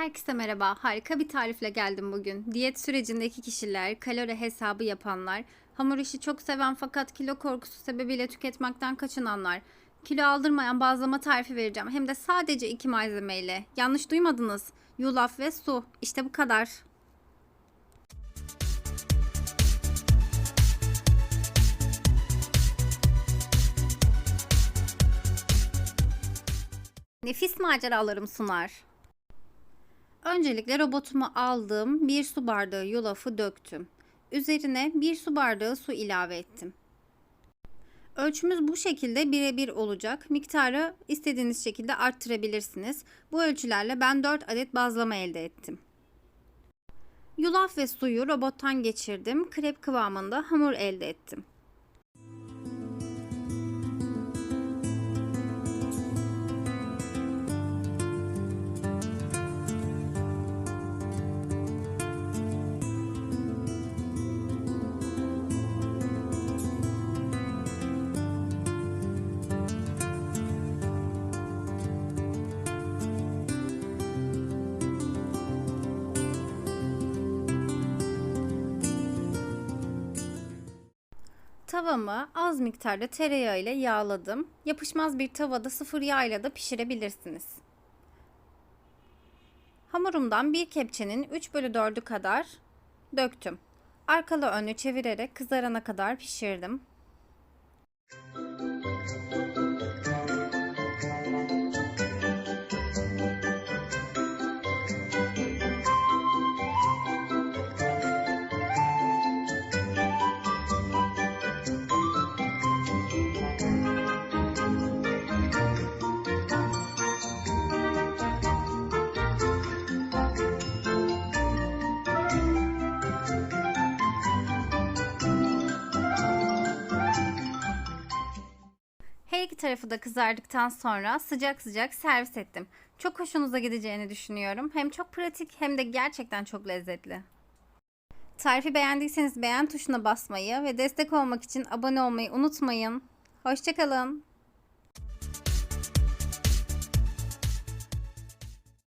Herkese merhaba. Harika bir tarifle geldim bugün. Diyet sürecindeki kişiler, kalori hesabı yapanlar, hamur işi çok seven fakat kilo korkusu sebebiyle tüketmekten kaçınanlar, kilo aldırmayan bazlama tarifi vereceğim. Hem de sadece iki malzemeyle. Yanlış duymadınız. Yulaf ve su. İşte bu kadar. Nefis maceralarım sunar. Öncelikle robotumu aldım. Bir su bardağı yulafı döktüm. Üzerine bir su bardağı su ilave ettim. Ölçümüz bu şekilde birebir olacak. Miktarı istediğiniz şekilde arttırabilirsiniz. Bu ölçülerle ben 4 adet bazlama elde ettim. Yulaf ve suyu robottan geçirdim. Krep kıvamında hamur elde ettim. Tavamı az miktarda tereyağı ile yağladım. Yapışmaz bir tavada sıfır yağ ile de pişirebilirsiniz. Hamurumdan bir kepçenin 3 bölü 4'ü kadar döktüm. Arkalı önlü çevirerek kızarana kadar pişirdim. Tarafı da kızardıktan sonra sıcak sıcak servis ettim. Çok hoşunuza gideceğini düşünüyorum. Hem çok pratik hem de gerçekten çok lezzetli. Tarifi beğendiyseniz beğen tuşuna basmayı ve destek olmak için abone olmayı unutmayın. Hoşçakalın.